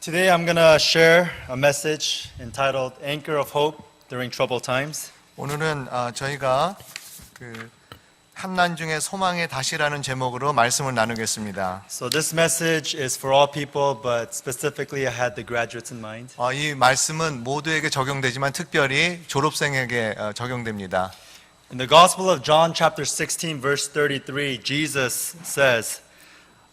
Today I'm going to share a message entitled Anchor of Hope During Troubled Times. 오늘은 아, 저희가 그 한난 중에 소망의 다시라는 제목으로 말씀을 나누겠습니다. So this message is for all people, but specifically I had the graduates in mind. 어, 이 말씀은 모두에게 적용되지만 특별히 졸업생에게 어, 적용됩니다. In the Gospel of John chapter 16 verse 33, Jesus says,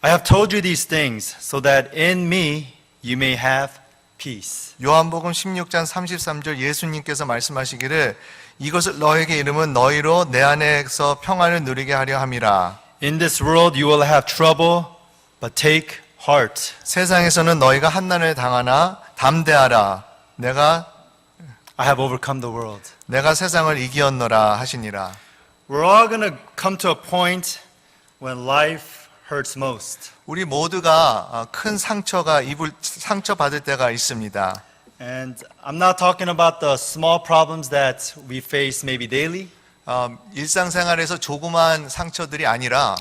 I have told you these things so that in me you may have peace. 요한복음 16장 33절 예수님께서 말씀하시기를 이것을 너에게 이름은 너희로 내 안에서 평안을 누리게 하려 함이라. In this world you will have trouble, but take heart. 세상에서는 너희가 한난을 당하나 담대하라. 내가 I have overcome the world. 내가 세상을 이기었노라 하시니라. We're all going to come to a point when life hurts most. 우리 모두가 어, 큰 상처가 입을 상처 받을 때가 있습니다. And I'm not talking about the small problems that we face maybe daily, 어, 일상생활에서 조그만 상처들이 아니라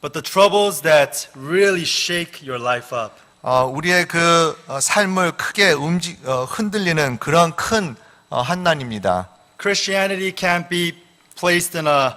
but the troubles that really shake your life up. 어, 우리의 그 어, 삶을 크게 움직 어, 흔들리는 그런 큰 어, 한난입니다. Christianity can't be placed in a,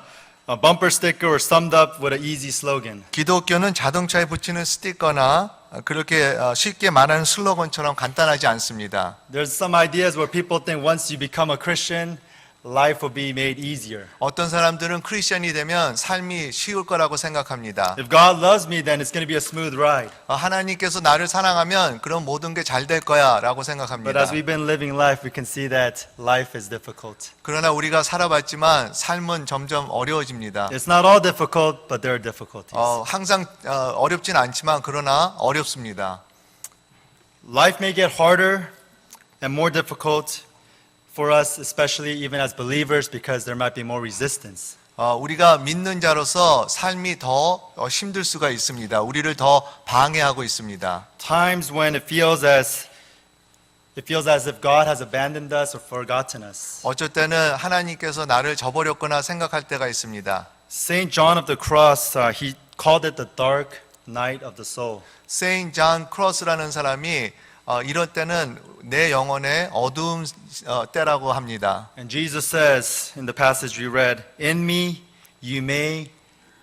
a bumper sticker or summed up with an easy slogan. 기독교는 자동차에 붙이는 스티커나 어, 그렇게 어, 쉽게 말하는 슬로건처럼 간단하지 않습니다. There's some ideas where people think once you become a Christian, life will be made easier. 어떤 사람들은 크리스천이 되면 삶이 쉬울 거라고 생각합니다. If God loves me, then it's going to be a smooth ride. 어, 하나님께서 나를 사랑하면 그런 모든 게 잘 될 거야라고 But 생각합니다. as we've been living life, we can see that life is difficult. 그러나 우리가 살아봤지만 삶은 점점 어려워집니다. It's not all difficult, but there are difficulties. 어, 항상 어, 어렵진 않지만 그러나 어렵습니다. Life may get harder and more difficult for us, especially even as believers, because there might be more resistance. 어, 우리가 믿는 자로서 삶이 더 어, 힘들 수가 있습니다. 우리를 더 방해하고 있습니다. Times when it feels as it feels as if God has abandoned us or forgotten us. 어쩔 때는 하나님께서 나를 저버렸거나 생각할 때가 있습니다. Saint John of the Cross, uh, he called it the dark night of the soul. 세인 잔 크로스라는 사람이 어, 이럴 때는 내 영혼의 어두운 어, 때라고 합니다. And Jesus says in the passage we read, "In me you may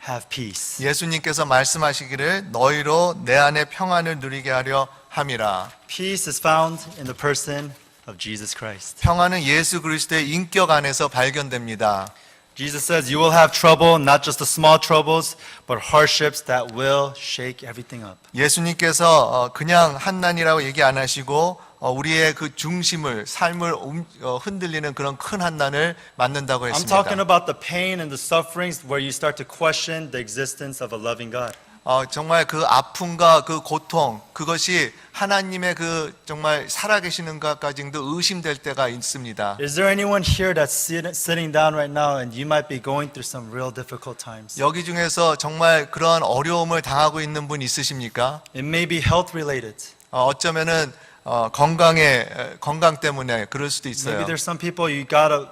have peace." 예수님께서 말씀하시기를 너희로 내 안에 평안을 누리게 하려 함이라. Peace is found in the person of Jesus Christ. 평안은 예수 그리스도의 인격 안에서 발견됩니다. Jesus says you will have trouble, not just the small troubles, but hardships that will shake everything up. 예수님께서 어, 그냥 한난이라고 얘기 안 하시고 어, 우리의 그 중심을 삶을 움- 어, 흔들리는 그런 큰 한난을 I'm 했습니다. talking about the pain and the sufferings where you start to question the existence of a loving God. 어, 정말 그 아픔과 그 고통 그것이 하나님의 그 정말 살아계시는 것까지도 의심될 때가 있습니다. Is there anyone here that's sit, sitting down right now and you might be going through some real difficult times? 여기 중에서 정말 그런 어려움을 당하고 있는 분 있으십니까? It may be health related. 어, 어쩌면은 어, 건강에 에, 건강 때문에 그럴 수도 Maybe 있어요. there's some people you got a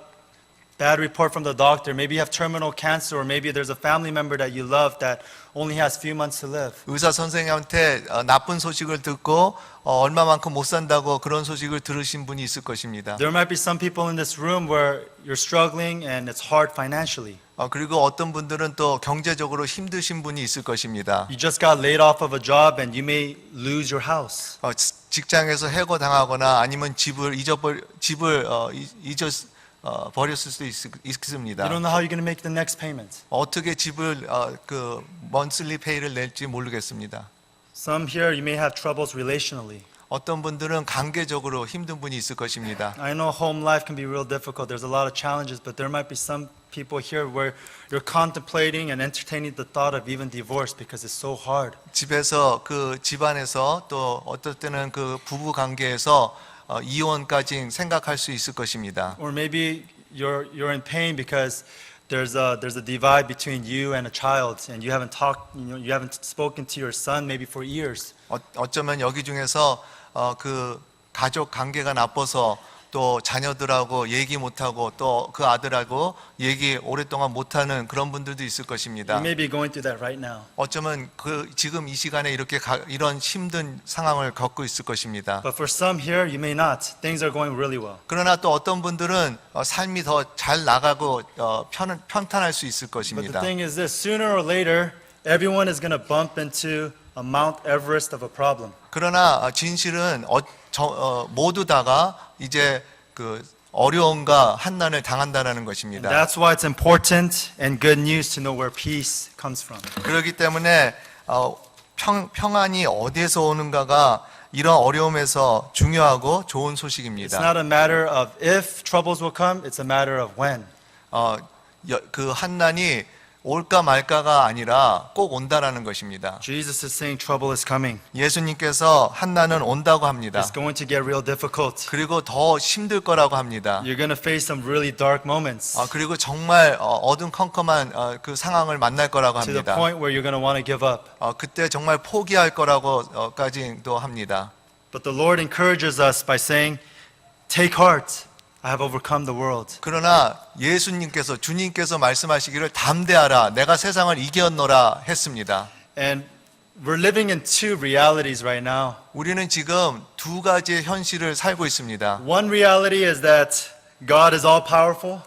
bad report from the doctor. Maybe you have terminal cancer, or maybe there's a family member that you love that only has few months to live. 의사 선생님한테 어, 나쁜 소식을 듣고 어, 얼마만큼 못 산다고 그런 소식을 들으신 분이 있을 것입니다. There might be some people in this room where you're struggling and it's hard financially. 어, 그리고 어떤 분들은 또 경제적으로 힘드신 분이 있을 것입니다. You just got laid off of a job and you may lose your house. 어, 지- 직장에서 해고 당하거나 아니면 집을 잊어버 집을 어, 잊- 잊어 어, 버렸을 수도 있, 있습니다. You don't know how you're going to make the next payment. 어떻게 집을 어, 그 먼슬리 페이를 낼지 모르겠습니다. Some here, you may have troubles relationally. 어떤 분들은 관계적으로 힘든 분이 있을 것입니다. I know home life can be real difficult. There's a lot of challenges, but there might be some people here where you're contemplating and entertaining the thought of even divorce because it's so hard. 집에서 그 집안에서 또 어떨 때는 그 부부 관계에서 어, 이혼까지 생각할 수 있을 것입니다. Or maybe you're, you're in pain because there's a, there's a divide between you and a child and you haven't talked, you, know, you haven't spoken to your son maybe for years. 어, 어쩌면 여기 중에서 어, 그 가족 관계가 나빠서 또 자녀들하고 얘기 못하고 또 그 아들하고 얘기 오랫동안 못하는 그런 분들도 있을 You 것입니다. may be going through that right now. 어쩌면 그 지금 이 시간에 이렇게 가- 이런 힘든 상황을 겪고 있을 것입니다. But for some here, you may not. Things are going really well. 그러나 또 어떤 분들은 어, 삶이 더 잘 나가고 어, 편, 편탄할 수 있을 But the 것입니다. thing is this sooner or later, everyone is going to bump into a Mount Everest of a problem. 그러나 어, 진실은 어, 저, 어, 모두 다가 이제 그 어려움과 한난을 당한다는 And 것입니다. that's why it's important and good news to know where peace comes from. 그렇기 때문에 어, 평, 평안이 어디에서 오는가가 이런 어려움에서 중요하고 좋은 It's 소식입니다. not a matter of if troubles will come, it's a matter of when. 어, 여- 그 한난이 올까 말까가 아니라 꼭 온다라는 것입니다. Jesus is saying trouble is coming. 예수님께서 한난은 온다고 합니다. It's going to get real difficult. 그리고 더 힘들 거라고 합니다. You're going to face some really dark moments 아, 그리고 정말 어, 어둠컴컴한 어, 그 상황을 만날 거라고 to the 합니다. point where you're going to want to give up. 어, 그때 정말 포기할 거라고까지도 합니다. But the Lord encourages us by saying, Take heart, I have overcome the world. 그러나 예수님께서 주님께서 말씀하시기를 담대하라 내가 세상을 이겼노라 했습니다. And we're living in two realities right now. 우리는 지금 두 가지의 현실을 살고 있습니다. One reality is that God is all powerful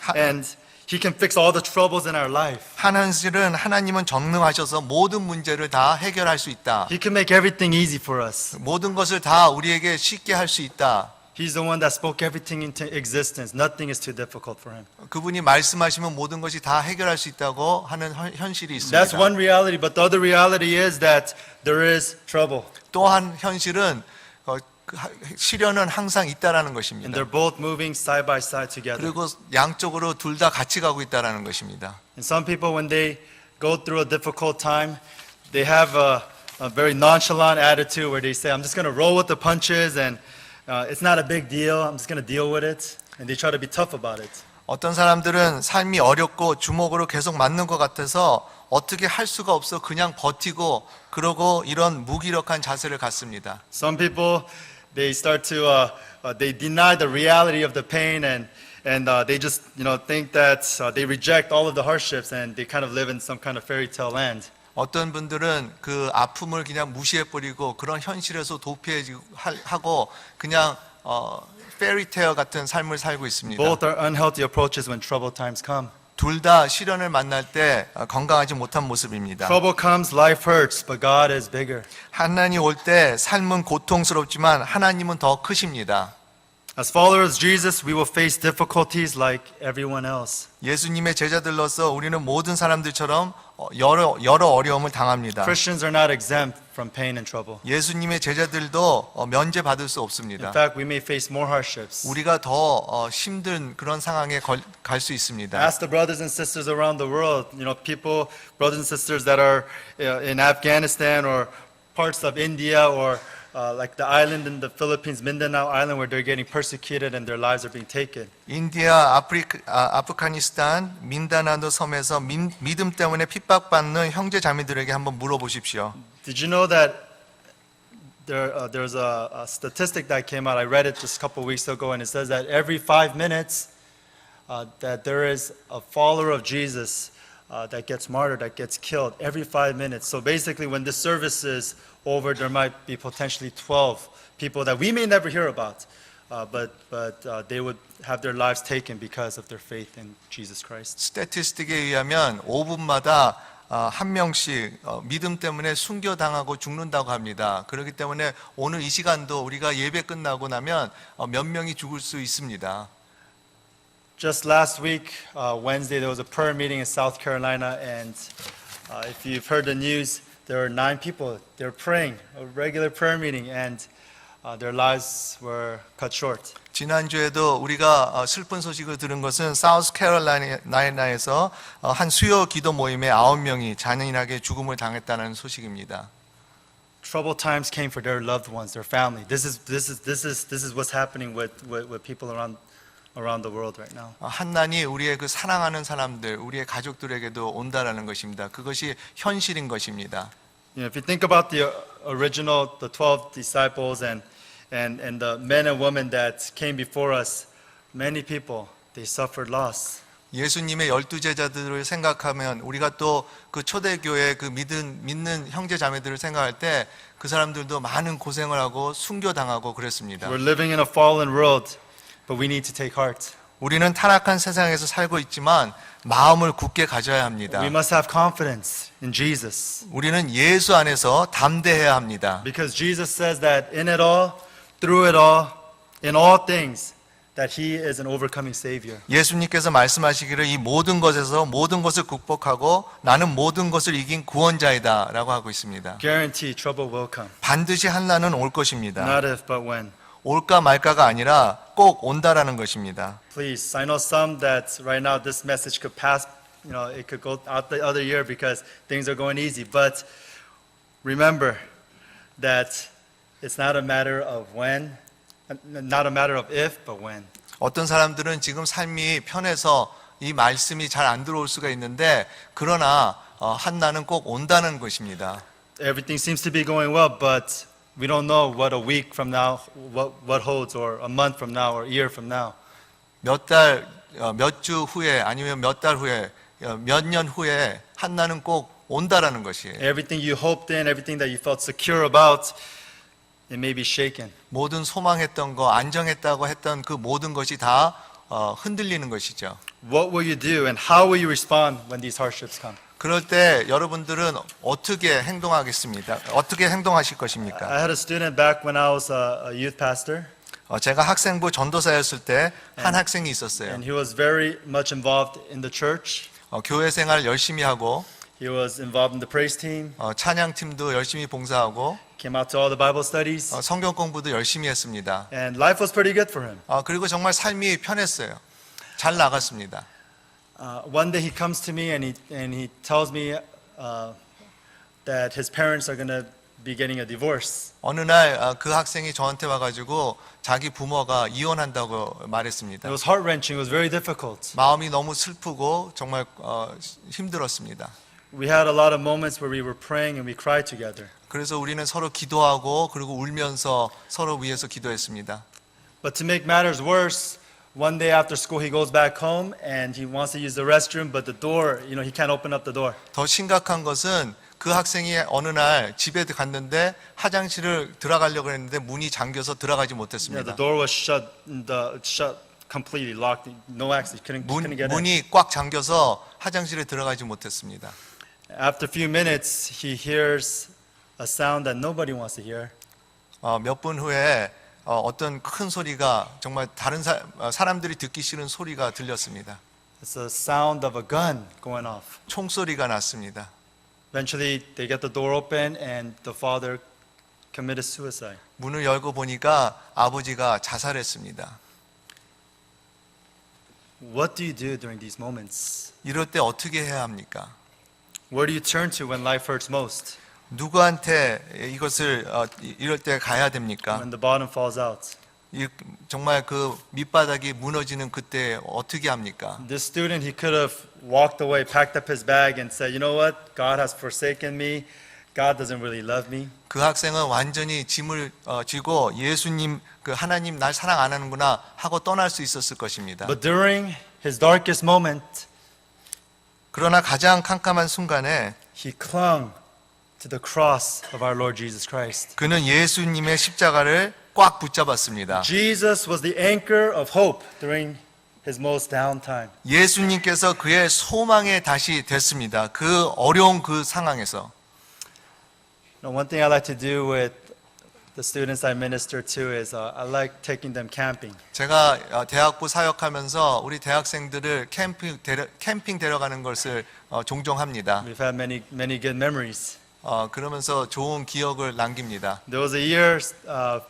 하- and He can fix all the troubles in our life. 한 현실은 하나님은 전능하셔서 모든 문제를 다 해결할 수 있다. He can make everything easy for us. 모든 것을 다 우리에게 쉽게 할 수 있다. He's the one that spoke everything into existence. Nothing is too difficult for Him. 그분이 말씀하시면 모든 것이 다 해결할 수 있다고 하는 현- 현실이 That's 있습니다. one reality, but the other reality is that there is trouble. 또한 현실은 어, 그 하- 시련은 항상 있다라는 And 것입니다. they're both moving side by side together. 그리고 양쪽으로 둘 다 같이 가고 있다라는 것입니다. And some people, when they go through a difficult time, they have a, a very nonchalant attitude where they say, I'm just going to roll with the punches and uh, it's not a big deal. I'm just going to deal with it. And they try to be tough about it. 어떤 사람들은 삶이 어렵고 주먹으로 계속 맞는 것 같아서 어떻게 할 수가 없어 그냥 버티고 그러고 이런 무기력한 자세를 갖습니다. Some people, they start to, uh, uh, they deny the reality of the pain and, and uh, they just, you know, think that uh, they reject all of the hardships and they kind of live in some kind of fairy tale land. 어떤 분들은 그 아픔을 그냥 무시해버리고 그런 현실에서 도피하고 그냥 어, 페리테어 같은 삶을 살고 있습니다. Both are unhealthy approaches when troubled times come. 둘 다 시련을 만날 때 어, 건강하지 못한 모습입니다. Trouble comes, life hurts, but God is bigger. 하나님 올 때 삶은 고통스럽지만 하나님은 더 크십니다. As followers of Jesus, we will face difficulties like everyone else. 예수님의 제자들로서 우리는 모든 사람들처럼 어, 여러 여러 어려움을 당합니다. Christians are not exempt from pain and trouble. 예수님의 제자들도 어, 면제 받을 수 In 없습니다. fact, we may face more hardships. 우리가 더 어, 힘든 그런 상황에 갈 수 있습니다. Ask the brothers and sisters around the world, you know, people, brothers and sisters that are uh, in Afghanistan or parts of India or uh, like the island in the Philippines, Mindanao Island, where they're getting persecuted and their lives are being taken. 인디아, 아프리카, 아, 아프가니스탄, 민다나도 섬에서 민- 믿음 때문에 핍박받는 형제 자매들에게 한번 물어보십시오. Did you know that there, uh, there's a, a statistic that came out? I read it just a couple weeks ago, and it says that every five minutes, uh, that there is a follower of Jesus uh, that gets martyred, that gets killed every five minutes. So basically, when this service is over, there might be potentially 12 people that we may never hear about, uh, but, but uh, they would have their lives taken because of their faith in Jesus Christ. 스태티스틱에 의하면 5분마다 어, 한 명씩 어, 믿음 때문에 순교당하고 죽는다고 합니다. 그렇기 때문에 오늘 이 시간도 우리가 예배 끝나고 나면 어, 몇 명이 죽을 수 있습니다. Just last week, uh, Wednesday, there was a prayer meeting in South Carolina, and uh, if you've heard the news, there were nine people. They were praying, a regular prayer meeting, and uh, their lives were cut short. 지난주에도 우리가 어, 슬픈 소식을 들은 것은 사우스 캐롤라이나에서 어, 한 수요 기도 모임에 아홉 명이 잔인하게 죽음을 당했다는 소식입니다. Troubled times came for their loved ones, their family. This is, this is, this is, this is what's happening with, with, with people around, around the world right now. 어, 한난이 우리의 그 사랑하는 사람들, 우리의 가족들에게도 온다라는 것입니다. 그것이 현실인 것입니다. You know, if you think about the uh, original, the 12 disciples, and, And, and the men and women that came before us, many people, they suffered loss. 예수님의 열두 제자들을 생각하면 우리가 또 그 초대교회 그 믿은 믿는 형제 자매들을 생각할 때 그 사람들도 많은 고생을 하고 순교당하고 그랬습니다. We're living in a fallen world, but we need to take heart. 우리는 타락한 세상에서 살고 있지만 마음을 굳게 가져야 합니다. We must have confidence in Jesus. 우리는 예수 안에서 담대해야 합니다. Because Jesus says that in it all, through it all, in all things, that He is an overcoming Savior. 예수님께서 말씀하시기를 이 모든 것에서 모든 것을 극복하고 나는 모든 것을 이긴 구원자이다라고 하고 있습니다. Guarantee trouble will come. 반드시 한 날은 올 것입니다. Not if, but when. 올까 말까가 아니라 꼭 온다라는 것입니다. Please, I know some that right now this message could pass, you know, it could go out the other year because things are going easy. But remember that it's not a matter of when, not a matter of if, but when. 어떤 사람들은 지금 삶이 편해서 이 말씀이 잘 안 들어올 수가 있는데 그러나 어, 한 날은 꼭 온다는 것입니다. Everything seems to be going well, but we don't know what a week from now, what, what holds, or a month from now, or a year from now. 몇 달, 어, 몇주 후에 아니면 몇 달 후에, 어, 몇년 후에 한 날은 꼭 온다라는 것이에요. Everything you hoped in, everything that you felt secure about, it may be shaken. 모든 소망했던 거, 안정했다고 했던 그 모든 것이 다 어, 흔들리는 것이죠. What will you do, and how will you respond when these hardships come? 그럴 때 여러분들은 어떻게 행동하겠습니다? 어떻게 행동하실 것입니까? I had a student back when I was a, youth pastor, 어, 제가 학생부 전도사였을 때 한 학생이 있었어요. and he was very much involved in the church. 어, 교회 생활 열심히 하고 He was involved in the praise team, 어, 찬양팀도 열심히 봉사하고 came out to all the Bible studies, 어, 성경 공부도 열심히 했습니다. and life was pretty good for him. 어, 그리고 정말 삶이 편했어요. 잘 나갔습니다. Uh, one day he comes to me and he, and he tells me uh, that his parents are going to be getting a divorce. 어느 날 그 학생이 저한테 와가지고 자기 부모가 이혼한다고 말했습니다. It was heart wrenching, it was very difficult. 마음이 너무 슬프고 정말 어, 힘들었습니다. We had a lot of moments where we were praying and we cried together. 그래서 우리는 서로 기도하고 그리고 울면서 서로 위해서 기도했습니다. But to make matters worse, one day after school he goes back home and he wants to use the restroom, but the door, you know, he can't open up the door. 더 심각한 것은 그 학생이 어느 날 집에 갔는데 화장실을 들어가려고 했는데 문이 잠겨서 들어가지 You know, 못했습니다. the door was shut, the, shut completely, locked, no access, couldn't, 문, couldn't get in. 문이 꽉 잠겨서 화장실에 들어가지 못했습니다. After a few minutes, he hears a sound that nobody wants to hear. 어, 몇분 후에 어, 어떤 큰 소리가 정말 다른 사, 어, 사람들이 듣기 싫은 소리가 들렸습니다. It's the sound of a gun going off. 총소리가 났습니다. Eventually, they get the door open, and the father committed suicide. 문을 열고 보니까 아버지가 자살했습니다. What do you do during these moments? 이럴 때 어떻게 해야 합니까? Where do you turn to when life hurts most? 누구한테 이것을 어, 이- 이럴 때 가야 됩니까? When the bottom falls out? 이- 정말 그 밑바닥이 무너지는 그때 어떻게 합니까? This student, he could have walked away, packed up his bag, and said, You know what? God has forsaken me. God doesn't really love me. 그 학생은 완전히 짐을 어, 쥐고 예수님 그 하나님 날 사랑 안 하는구나 하고 떠날 수 있었을 것입니다. But during his darkest moment, 그러나 가장 캄캄한 순간에 he clung to the cross of our Lord Jesus Christ. 그는 예수님의 십자가를 꽉 붙잡았습니다. Jesus was the anchor of hope during his most down time. 예수님께서 그의 소망의 다시 됐습니다. 그 어려운 그 상황에서 Now, one thing I like to do with the students I minister to is uh, I like taking them camping. 제가 어, 대학부 사역하면서 우리 대학생들을 캠핑 데려, 캠핑 데려가는 것을 어, 종종 합니다. We've had many, many good memories. 어, 그러면서 좋은 기억을 남깁니다. There was a year, uh,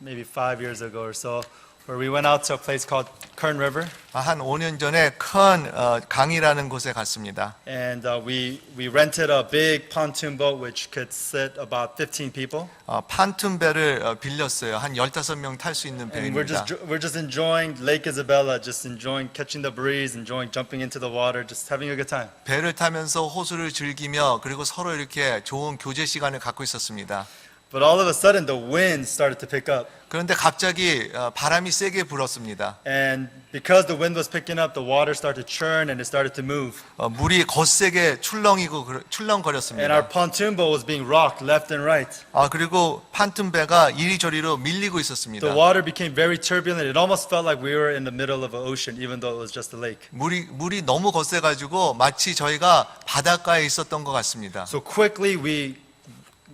maybe five years ago or so, where we went out to a place called Kern River, 아, 한 5년 전에 큰 어, 강이라는 곳에 갔습니다. and uh, we, we rented a big pontoon boat which could sit about 15 people. 어, 판툰 배를 어, 빌렸어요. 한 15명 탈 수 있는 And we're 배입니다. just, we're just enjoying Lake Isabella, just enjoying catching the breeze, enjoying jumping into the water, just having a good time. 배를 타면서 호수를 즐기며 그리고 서로 이렇게 좋은 교제 시간을 갖고 있었습니다. But all of a sudden, the wind started to pick up. 그런데 갑자기 어, 바람이 세게 불었습니다. And because the wind was picking up, the water started to churn and it started to move. 어, 물이 거세게 출렁이고 그러- And our 출렁거렸습니다. pontoon boat was being rocked left and right. 아 그리고 판튼 배가 이리저리로 밀리고 있었습니다. The water became very turbulent. It almost felt like we were in the middle of an ocean, even though it was just a lake. 물이 물이 너무 거세 가지고 마치 저희가 바닷가에 있었던 것 같습니다. So quickly, we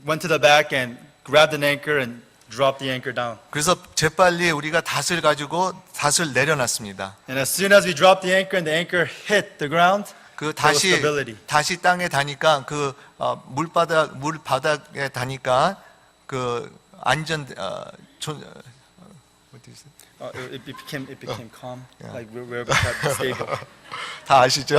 went to the back and grabbed an anchor and dropped the anchor down. 그래서 재빨리 우리가 닷을 가지고 닷을 내려놨습니다. And as soon as we dropped the anchor and the anchor hit the ground, 그 다시. 다시 땅에 다니까 그 어, 물바닥 물바닥에 다니까 그 안전 어, 존, 어, what you say? Uh, it, it became it became calm, Yeah. like we we were back stable. 다 아시죠?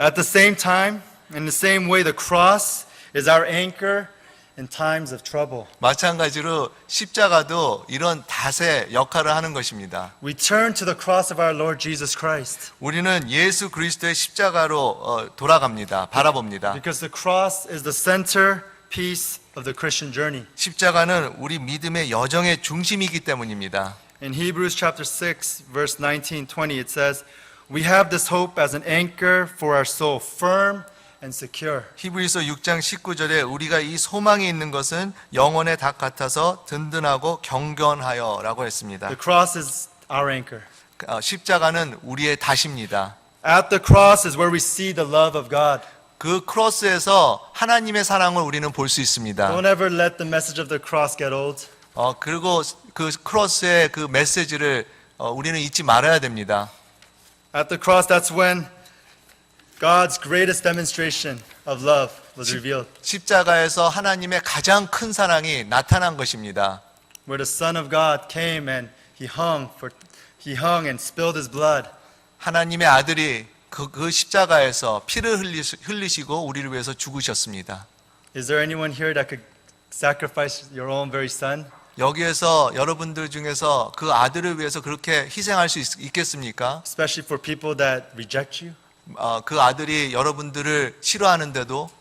At the same time, in the same way, the cross is our anchor in times of trouble. 마찬가지로 십자가도 이런 닷의 역할을 하는 것입니다. We turn to the cross of our Lord Jesus Christ 우리는 예수 그리스도의 십자가로 어, 돌아갑니다. 바라봅니다. because the cross is the center piece of the Christian journey. 십자가는 우리 믿음의 여정의 중심이기 때문입니다. In Hebrews chapter 6, verse 19 20, it says, We have this hope as an anchor for our soul, firm and secure. 히브리서 6장 19절에 우리가 이 소망이 있는 것은 영혼의 닭 같아서 든든하고 경건하여라고 했습니다. The cross is our anchor. 어, 십자가는 우리의 닷입니다. At the cross is where we see the love of God. 그 크로스에서 하나님의 사랑을 우리는 볼 수 있습니다. Don't ever let the message of the cross get old. 어, 그리고 그 크로스의 그 메시지를 어, 우리는 잊지 말아야 됩니다. At the cross, that's when God's greatest demonstration of love was revealed, 십자가에서 하나님의 가장 큰 사랑이 나타난 것입니다. where the Son of God came and he hung for he hung and spilled his blood. 하나님의 아들이 그, 그 십자가에서 피를 흘리시, 흘리시고 우리를 위해서 죽으셨습니다. Is there anyone here that could sacrifice your own very son? 여기에서 여러분들 중에서 그 아들을 위해서 그렇게 희생할 수 있, 겠습니까 especially for people that reject you? 어, 그 아들이 여러분들을 싫어하는데도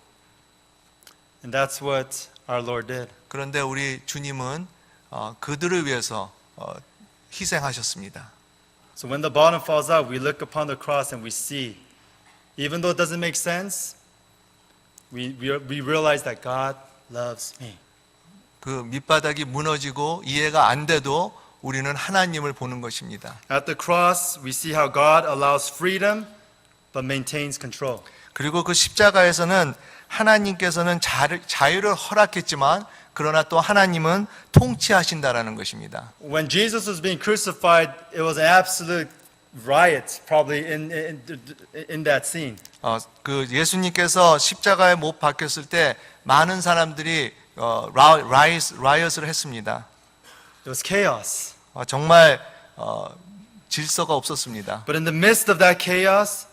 And that's what our Lord did. 그런데 우리 주님은 어, 그들을 위해서 어, 희생하셨습니다. So when the bottom falls out, we look upon the cross and we see, even though it doesn't make sense, we, we, we realize that God loves me. 그 밑바닥이 무너지고 이해가 안 돼도 우리는 하나님을 보는 것입니다. At the cross, we see how God allows freedom but maintains control. 그리고 그 십자가에서는 하나님께서는 자유를 허락했지만 그러나 또 하나님은 통치하신다라는 것입니다. When Jesus was being crucified, it was an absolute riot, probably in, in, in that scene. 어, 그 예수님께서 십자가에 못 박혔을 때 많은 사람들이 어, 라, 라이스, 라이엇을 했습니다. It was chaos. 어, 정말 어, 질서가 없었습니다. But in the midst of that chaos,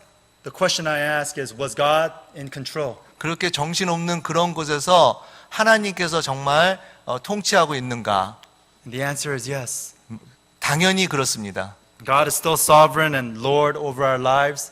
the question I ask is Was God in control? 그렇게 정신없는 그런 곳에서 하나님께서 정말 어, 통치하고 있는가? And the answer is yes. 당연히 그렇습니다. God is still sovereign and Lord over our lives.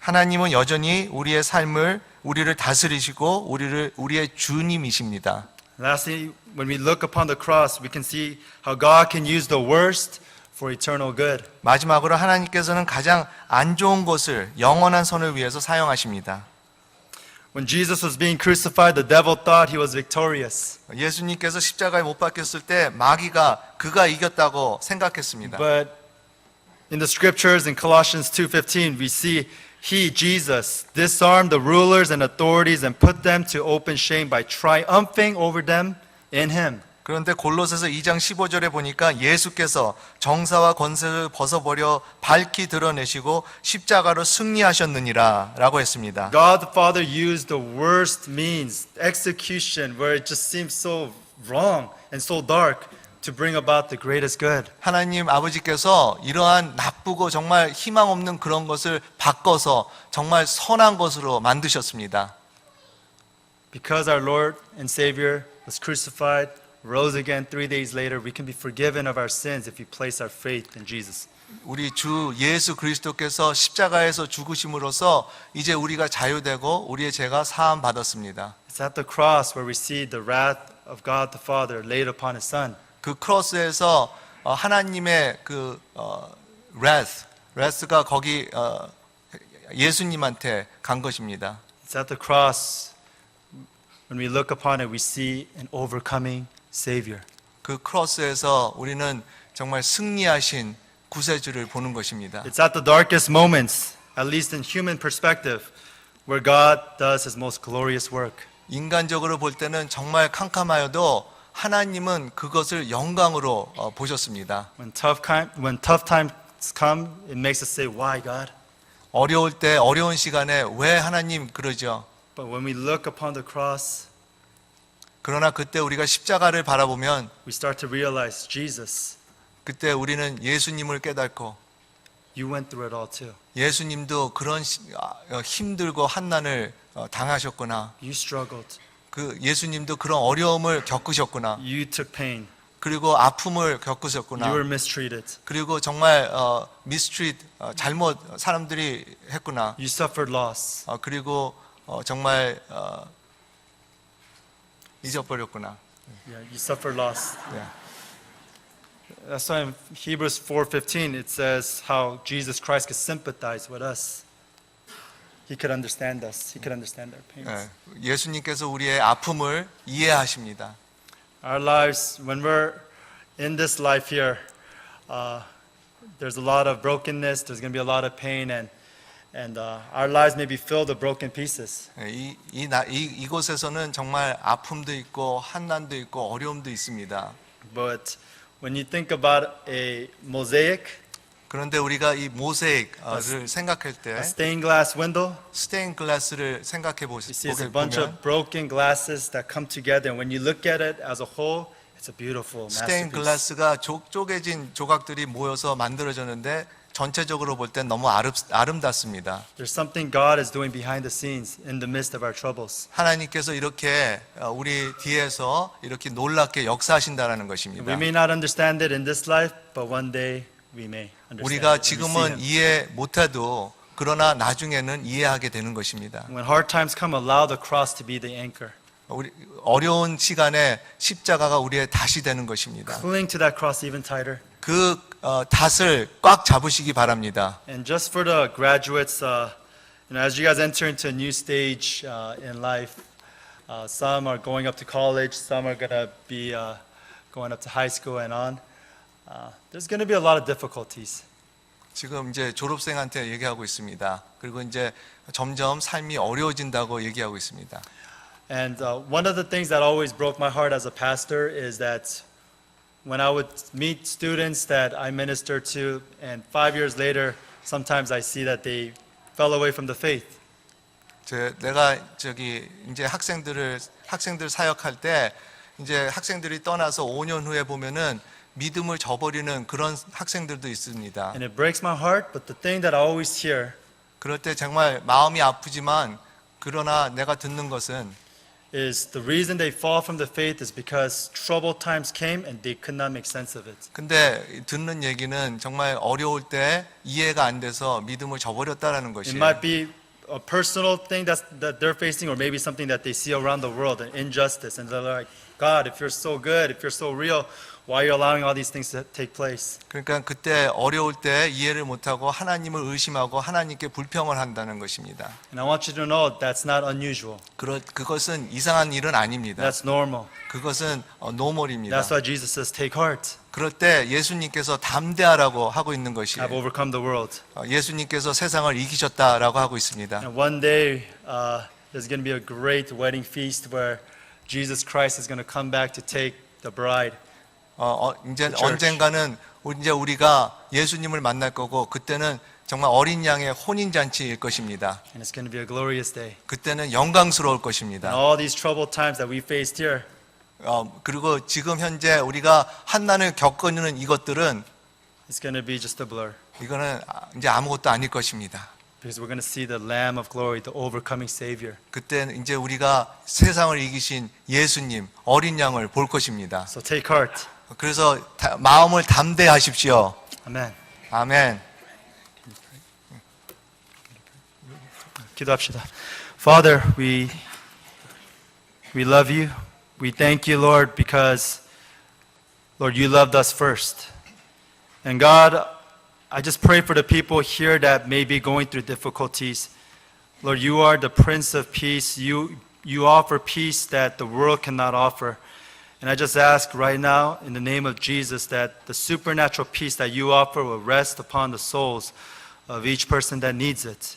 하나님은 여전히 우리의 삶을 우리를 다스리시고 우리를 우리의 주님이십니다. Lastly, when we look upon the cross, we can see how God can use the worst for eternal good. 마지막으로 하나님께서는 가장 안 좋은 것을 영원한 선을 위해서 사용하십니다. When Jesus was being crucified, the devil thought he was victorious. 예수님께서 십자가에 못 박혔을 때 마귀가 그가 이겼다고 생각했습니다. But in the scriptures in Colossians 2:15, we see he Jesus disarmed the rulers and authorities and put them to open shame by triumphing over them in him. 그런데 골로새서 2장 15절에 보니까 예수께서 정사와 권세를 벗어버려 밝히 드러내시고 십자가로 승리하셨느니라라고 했습니다. God the Father used the worst means, execution, where it just seems so wrong and so dark, To bring about the greatest good. 하나님 아버지께서 이러한 나쁘고 정말 희망 없는 그런 것을 바꿔서 정말 선한 것으로 만드셨습니다. Because our Lord and Savior was crucified, rose again three days later, we can be forgiven of our sins if we place our faith in Jesus. 우리 주 예수 그리스도께서 십자가에서 죽으심으로써 이제 우리가 자유되고 우리의 죄가 사함 받았습니다. It's at the cross where we see the wrath of God the Father laid upon His Son. 그 크로스에서 어, 하나님의 그 어, wrath, wrath가 거기 어, 예수님한테 간 것입니다. It's at the cross when we look upon it, we see an overcoming Savior. 그 크로스에서 우리는 정말 승리하신 구세주를 보는 것입니다. It's at the darkest moments, at least in human perspective, where God does His most glorious work. 인간적으로 볼 때는 정말 캄캄하여도 하나님은 그것을 영광으로 어, 보셨습니다. When tough, time, when tough times come, it makes us say, Why, God? 어려울 때 어려운 시간에 왜 하나님 그러죠? But when we look upon the cross, 그러나 그때 우리가 십자가를 바라보면 we start to realize, Jesus, 그때 우리는 예수님을 깨닫고 you went through it all too. 예수님도 그런 시- 아, 어, 힘들고 한난을 어, 당하셨구나. You struggled. 그 예수님도 그런 어려움을 겪으셨구나. You took pain. 그리고 아픔을 You were 겪으셨구나. mistreated. 그리고 정말 어, 미스트릿 어, 잘못 사람들이 했구나. You suffered loss. 어, 그리고 어, 정말 어, 잊어버렸구나. Yeah, you suffered loss. 예. That's why in Hebrews 4:15 it says how Jesus Christ could sympathize with us. He could understand us. He could understand our pains. 예. 예수님께서 우리의 아픔을 이해하십니다. Our lives, when we're in this life here, uh, there's a lot of brokenness. There's going to be a lot of pain, and and uh, our lives may be filled with broken pieces. 예, 이, 이, 나- 이, 이곳에서는 정말 아픔도 있고 한난도 있고 어려움도 있습니다. But when you think about a mosaic, 그런데 우리가 이 모세익을 생각할 때 a stained glass window, 스테인 글라스를 생각해 you 보시, see it's a 보게 bunch 보면 of broken glasses that come together, and when you look at it as a whole, it's a beautiful 스테인 masterpiece. 글라스가 조, 쪼개진 조각들이 모여서 만들어졌는데 전체적으로 볼 땐 너무 아름, 아름답습니다. There's something God is doing behind the scenes in the midst of our troubles. 하나님께서 이렇게 어, 우리 뒤에서 이렇게 놀랍게 역사하신다라는 We 것입니다. may not understand it in this life, but one day we. 우리가 지금은. 이해 못해도 그러나 나중에는 이해하게 되는 것입니다. When hard times come, allow the cross to be the anchor. 우리 어려운 시간에 십자가가 우리의 다시 되는 것입니다. Cling to that cross even tighter. 그 어, 닷을 꽉 잡으시기 바랍니다. And just for the graduates, uh, you know, as you guys enter into a new stage uh, in life, uh, some are going up to college, some are going to be uh, going up to high school and on. Uh, there's going to be a lot of difficulties. 지금 이제 졸업생한테 얘기하고 있습니다. 그리고 이제 점점 삶이 어려워진다고 얘기하고 있습니다. And uh, one of the things that always broke my heart as a pastor is that when I would meet students that I minister to, and five years later, sometimes I see that they fell away from the faith. 제, 내가 저기 이제 학생들을 학생들 사역할 때 이제 학생들이 떠나서 5년 후에 보면은 믿음을 저버리는 그런 학생들도 있습니다. And it breaks my heart, but the thing that I always hear 그럴 때 정말 마음이 아프지만 그러나 내가 듣는 것은 is the reason they fall from the faith is because troubled times came and they could not make sense of it. 근데 듣는 얘기는 정말 어려울 때 이해가 안 돼서 믿음을 저버렸다라는 It 것이에요. might be a personal thing that's, that they're facing, or maybe something that they see around the world, an injustice, and they're like, God, if you're so good, if you're so real, why are you allowing all these things to take place? 그러니까 그때 어려울 때 이해를 못하고 하나님을 의심하고 하나님께 불평을 한다는 것입니다. And I want you to know that's not unusual. 그러, 그것은 이상한 일은 아닙니다. That's normal. 그것은 어, 노멀입니다. That's why Jesus says, Take heart. 그럴 때 예수님께서 담대하라고 하고 있는 I've 것이에요. overcome the world. 어, 예수님께서 세상을 이기셨다라고 하고 있습니다. And one day, uh, there's going to be a great wedding feast where Jesus Christ is going to come back to take the bride. 어, 어, 이제. 언젠가는 이제 우리가 예수님을 만날 거고 그때는 정말 어린 양의 혼인 잔치일 것입니다. And it's going to be a glorious day. 그때는 영광스러울 And 것입니다. all these troubled times that we faced here, 어, 그리고 지금 현재 우리가 한난을 겪는 이것들은 it's going to be just a blur. 이거는 아- 이제 아무것도 아닐 것입니다. Because we're going to see the Lamb of glory, the overcoming Savior. 그때 이제 우리가 세상을 이기신 예수님 어린 양을 볼 것입니다. So take heart. 그래서 다- 마음을 담대하십시오. Amen. 아멘. 기도합시다. Father, we we love you. We thank you, Lord, because Lord, you loved us first. And God, I just pray for the people here that may be going through difficulties. Lord, you are the Prince of Peace. You you offer peace that the world cannot offer. And I just ask right now, in the name of Jesus, that the supernatural peace that you offer will rest upon the souls of each person that needs it.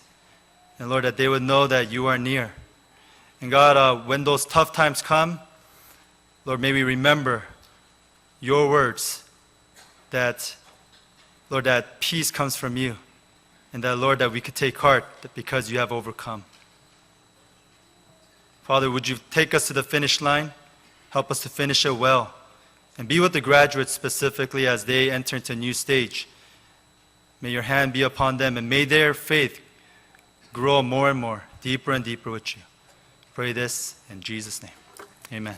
And Lord, that they would know that you are near. And God, uh, when those tough times come, Lord, may we remember your words that, Lord, that peace comes from you. And that, Lord, that we could take heart because you have overcome. Father, would you take us to the finish line? Help us to finish it well. And be with the graduates specifically as they enter into a new stage. May your hand be upon them and may their faith grow more and more, deeper and deeper with you. Pray this in Jesus' name. Amen.